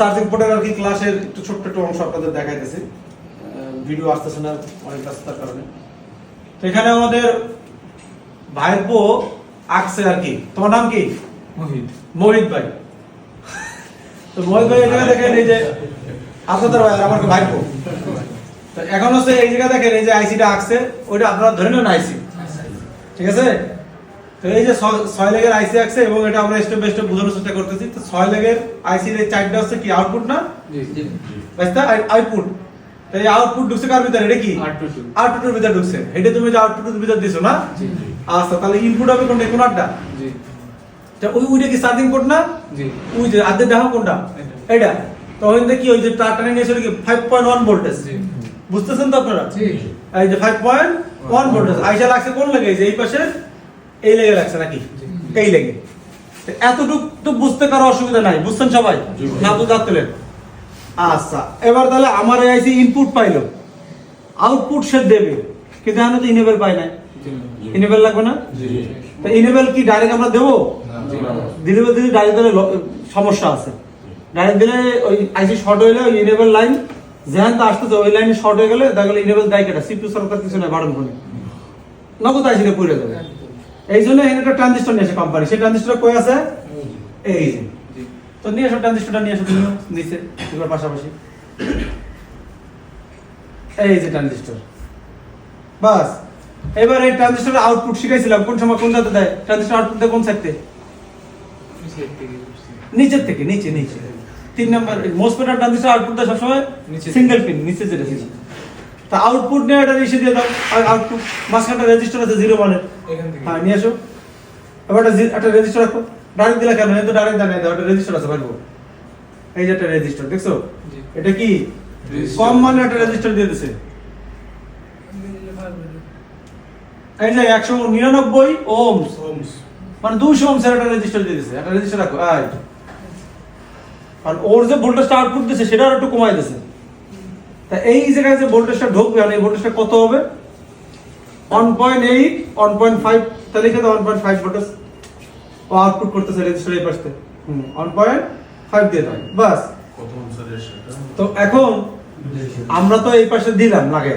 Charging পোর্টের আর কি ক্লাসের একটু ছোট্ট একটু অংশ আপনাদের দেখাইতেছি। ভিডিও আসতেছে না অনেক ব্যস্ততার কারণে। তো এখানে আমাদের ভাইপো আঁকছে আর কি। তোমার নাম কি? মোহিত। মোহিত ভাই। তো মোহিত ভাই এখানে দেখেন এই যে আপনাদের ভাই আমার ভাইপো। তো এখন হচ্ছে এই জায়গা দেখেন এই যে আইসিটা আঁকছে ওইটা আপনারা ধরে নেন আইসি। ঠিক আছে? তো এই যে ছয়- লেগের আইসি আঁকছে এবং এটা আমরা স্টেপ বাই স্টেপ বোঝানোর চেষ্টা করতেছি। তো ছয় লেগের আইসির এই চারটা হচ্ছে কি আউটপুট না? জি জি। আউটপুট তো এই আউটপুট ঢুকছে কার ভিতরে? এটা কি? R22 আউটপুটের ভিতরে ঢুকছে। এটা তুমি যে আউটপুটের ভিতরে দিছো না? জি আচ্ছা তাহলে ইনপুট হবে কোনটা? কোন আটটা? জি। তা ওই ওইটা কি চার্জিং পোর্ট না? জি। ওই যে আদের দেখো কোনটা? এটা। তো ওইখানে কি ওই যে তার টানে নিয়েছিল কি? 5.1 ভোল্টেজ জি। বুঝতেছেন তো আপনারা? জি। এই যে 5.1 ভোল্টেজ আইসা লাগছে কোন লেগে? যে এই পাশে এই লেগে লাগছে নাকি? এই লেগে। তো এতটুক তো বুঝতে কারও অসুবিধা নাই বুঝছেন সবাই? না বুঝতে পারলেন আচ্ছা এবার তাহলে আমার এই আইসি ইনপুট পাইলো। আউটপুট সে দেবে কিন্তু এখানে তো ইনেবল পাই না জি ইনেবল লাগবে না? তো ইনেবল কি ডাইরেক্ট আমরা দেবো? দিলে দিলে ডাইরেক্ট দিলে সমস্যা আছে। ডাইরেক্ট দিলে ওই আইসি শর্ট হইলে ওই ইনেবল লাইন যেখান তো আসতেছে ওই লাইনে শর্ট হয়ে গেলে দেখা গেলে ইনেবল দায় কেটা? সিপিউ সরকার কিছু নাই বাড়ন ফোনে নগদ আইসিটা পড়ে যাবে। এই জন্য এখানে একটা ট্রানজিস্টর নিয়ে আসে কোম্পানি সেই ট্রানজিস্টর কই আছে? এই যে। তো নিয়ে আসো ট্রানজিস্টরটা নিয়ে আসো নিচে এগুলোর পাশাপাশি। এই যে ট্রানজিস্টর বাস। এবার এই ট্রানজিস্টরের আউটপুট শিখাইছিলাম। কোন সময় কোন জায়গাতে দেয়? ট্রানজিস্টর আউটপুট দেয় কোন সাইডতে নিচের থেকে নিচে নিচে। তিন নাম্বার মোসপেটার ট্রানজিস্টর আউটপুট দেয় সবসময় নিচে। সিঙ্গেল পিন নিচে যেটা ছিল। তা আউটপুট নিয়ে এটা এসে দিয়ে দাও। আর আউটপুট মাঝখানটা রেজিস্টার আছে জিরো থেকে। হ্যাঁ নিয়ে আসো। এবার একটা রেজিস্টার রাখো। ডাইরেক্ট দিলা কেন? এই তো ডাইরেক্ট জানাই দাও। একটা রেজিস্টার আছে পারব এই যে একটা রেজিস্টার দেখছ? এটা কি। কম মানে একটা রেজিস্টার দিয়ে দিছে। এই যে একশো নিরানব্বই ওমস ওমস মানে দুশো ওমস একটা রেজিস্টার দিয়ে দিছে। একটা রেজিস্টার রাখো আর ওর যে ভোল্টেজটা আউটপুট দিছে সেটা আর একটু কমাই দিছে। তা এই জায়গায় যে ভোল্টেজটা ঢুকবে আর এই ভোল্টেজটা কত হবে? One point eight one point five তাহলে দাও ওয়ান পয়েন্ট ফাইভ ভোল্টেজ ও আউটপুট করতেছে রেজিস্টার এই পাশে। ওয়ান পয়েন্ট ফাইভ দিয়ে দাও। বাস। তো এখন আমরা তো এই পাশে দিলাম লাগে।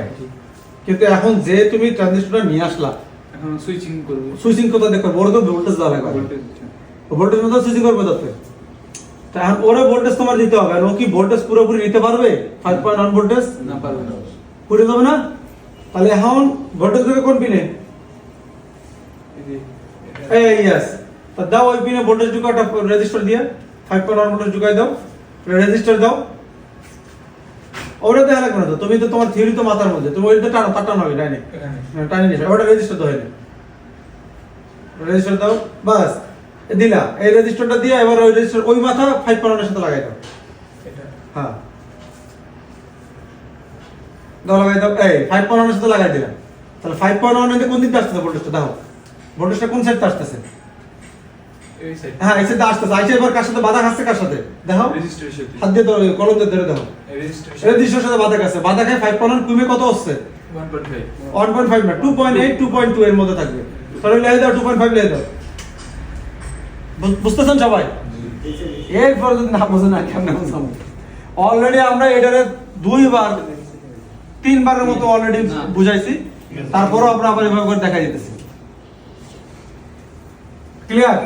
কিন্তু এখন যে তুমি ট্রানজিস্টরটা নিয়ে আসলা এখন সুইচিং করব। সুইচিং কোথায় দেখো? বড় তো ভোল্টেজ দেওয়া লাগবে ভোল্টেজ ভোল্টেজ মতো সুইচিং করবে তাতে। এখন ওরা ভোল্টেজ তোমার দিতে হবে। আর ও কি ভোল্টেজ পুরোপুরি নিতে পারবে? ফাইভ পয়েন্ট ওয়ান ভোল্টেজ না পারবে না। পুরে দেবে না? তাহলে এখন ভোল্টেজ দেবে কোন পিনে এই যে তা দাও ওই পিনে ভোল্টেজ ঢুকাও একটা রেজিস্টার দিয়ে। ফাইভ পয়েন্ট ওয়ান ভোল্টেজ ঢুকাই দাও। রেজিস্টার দাও। ওটা দেখা লাগবে না তো। তুমি তো তোমার থিওরি তো মাথার মধ্যে। তুমি ওইটা টানো তার টানো হবে টানি নিয়ে ওটা রেজিস্টার দাও এনে রেজিস্টার দাও বাস। দিলা এই রেজিস্টারটা দিয়ে এবার ওই রেজিস্টার ওই মাথা ফাইভ পয়েন্টের সাথে লাগাই দাও। হ্যাঁ। দাও লাগাই দাও। এই ফাইভ পয়েন্টের সাথে লাগাই দিলাম। তাহলে ফাইভ পয়েন্ট ওয়ান কোন দিকটা আসতেছে ভোল্টেজটা দেখো ভোল্টেজটা কোন সাইডটা আসতেছে? হ্যাঁ এই সাইডটা আসতেছে। আইসা এবার কার সাথে বাধা খাচ্ছে কার সাথে? দেখো হাত দিয়ে ধরো কলম দিয়ে ধরে দেখো রেজিস্টারের রেজিস্টারের সাথে বাধা খাচ্ছে। বাধা খায় ফাইভ পয়েন্ট কুমে কত হচ্ছে? ওয়ান পয়েন্ট ফাইভ না two point eight two point two এর মধ্যে থাকবে। তাহলে লেগে দাও টু পয়েন্ট ফাইভ লেগে দাও। বুঝতেছেন সবাই? এরপর যদি না বোঝে না কেমন বুঝাবো? অলরেডি আমরা এটারে দুইবার তিনবারের মতো অলরেডি বুঝাইছি। তারপরও আমরা আবার এভাবে করে দেখা দিতেছি। ক্লিয়ার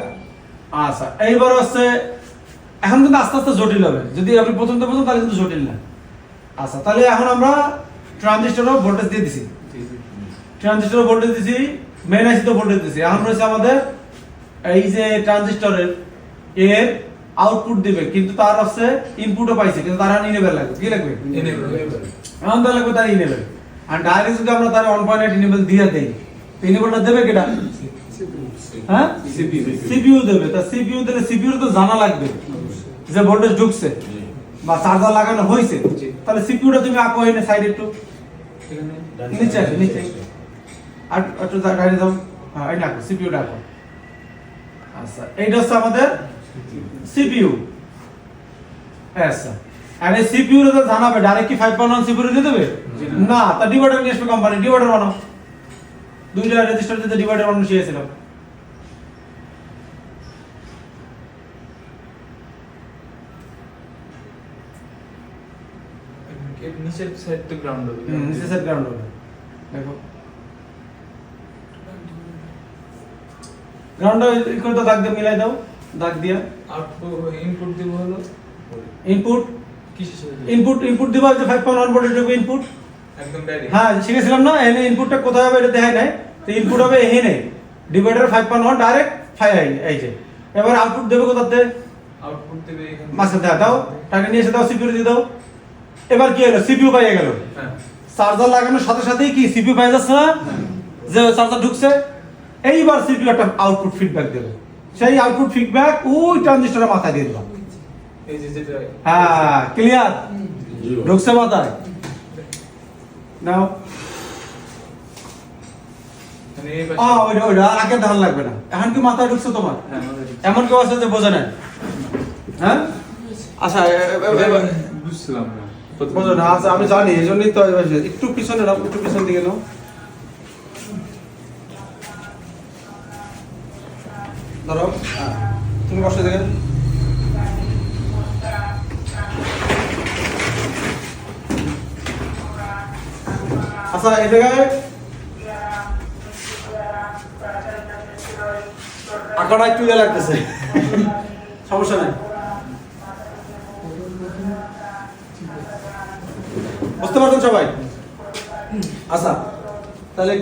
আচ্ছা এইবার হচ্ছে এখন কিন্তু আস্তে আস্তে জটিল হবে। যদি আপনি প্রথম তো প্রথম তাহলে কিন্তু জটিল না। আচ্ছা তাহলে এখন আমরা ট্রানজিস্টরও ভোল্টেজ দিয়ে দিছি। জি জি। ট্রানজিস্টর ভোল্টেজ দিছি মেইন আইসি তো ভোল্টেজ দিছি। এখন রয়েছে আমাদের এই যে ট্রানজিস্টরের এর আউটপুট দিবে কিন্তু তার হচ্ছে ইনপুটও পাইছে কিন্তু তার ইনেবল লাগবে। কি লাগবে. এখন তার লাগবে তার ইনেবল আর ডাইরেক্ট যদি আমরা তার ওয়ান পয়েন্ট ইনেবল দিয়ে দেই তো ইনেবলটা দেবে কেটা হ্যাঁ? সিপিইউ দেবে। তা সিপিইউ দিলে সিপিইউ তো জানা লাগবে যে ভোল্টেজ ঢুকছে বা চার্জার লাগানো হয়েছে। তাহলে সিপিইউটা তুমি আঁকো এনে সাইড একটু। নিচে নিচে। আর একটু ডাইরে দাও হ্যাঁ এই রাখো সিপিইউ রাখো আচ্ছা এইটা হচ্ছে আমাদের সিপিইউ। আচ্ছা আর এই সিপিইউ জানাবে ডাইরেক্ট কি 5.1 সিপিইউ দিয়ে দেবে? না। তা ডিভাইডার নিয়ে আসবে কোম্পানি ডিভাইডার বানাও দুইটা রেজিস্টার দিতে ডিভাইডার বানানো শিখেছিলাম নিচের সাইড তো গ্রাউন্ড হবে। নিচে সেট গ্রাউন্ড হবে। দেখো। গ্রাউন্ডে করে তো দাগ দিয়ে মিলাই দাও দাগ দিয়ে। আউটপুট ইনপুট দিব হলো। ইনপুট দিব? ইনপুট ইনপুট দিবা যে ফাইভ পয়েন্ট ওয়ান ভোল্টেজ হবে ইনপুট একদম ডাইরেক্ট হ্যাঁ শিখেছিলাম না এখানে ইনপুটটা কোথায় হবে এটা দেখাই নাই। তো ইনপুট হবে এখানে। Divider five point one direct five এই যে। এবার আউটপুট দেবে কোথাতে আউটপুট দেবে এখানে মাসে দাও। টাকা নিয়ে এসে দাও সিপিইউ দিয়ে দাও। এবার কি হলো? সিপিইউ পাইয়ে গেল। হ্যাঁ। চার্জার লাগানোর সাথে সাথেই কি সিপিইউ পাই যাচ্ছে না? যে চার্জার ঢুকছে? এইবার সিপিইউ একটা আউটপুট ফিডব্যাক দেবে। সেই আউটপুট ফিডব্যাক ওই ট্রানজিস্টরের মাথায় দিয়ে দিলাম। এই যে যেটা হ্যাঁ ক্লিয়ার ঢুকছে মাথায়। নাও। মানে ওইটা ওইটা আগে ধান লাগবে না। এখন কি মাথায় ঢুকছে তোমার? হ্যাঁ। এমন কেউ আছে যে বোঝে না হ্যাঁ? আচ্ছা বুঝছিলাম না। বোঝো না। আচ্ছা আমি জানি এই জন্যই তো এবার- একটু পিছনে নাও একটু পিছন দিকে নাও। ধরো হ্যাঁ, তুমি বসে দেখেন আচ্ছা এই জায়গায় একটু ইয়ে লাগতেছে। সমস্যা নাই। বুঝতে পারছেন সবাই? আচ্ছা তাহলে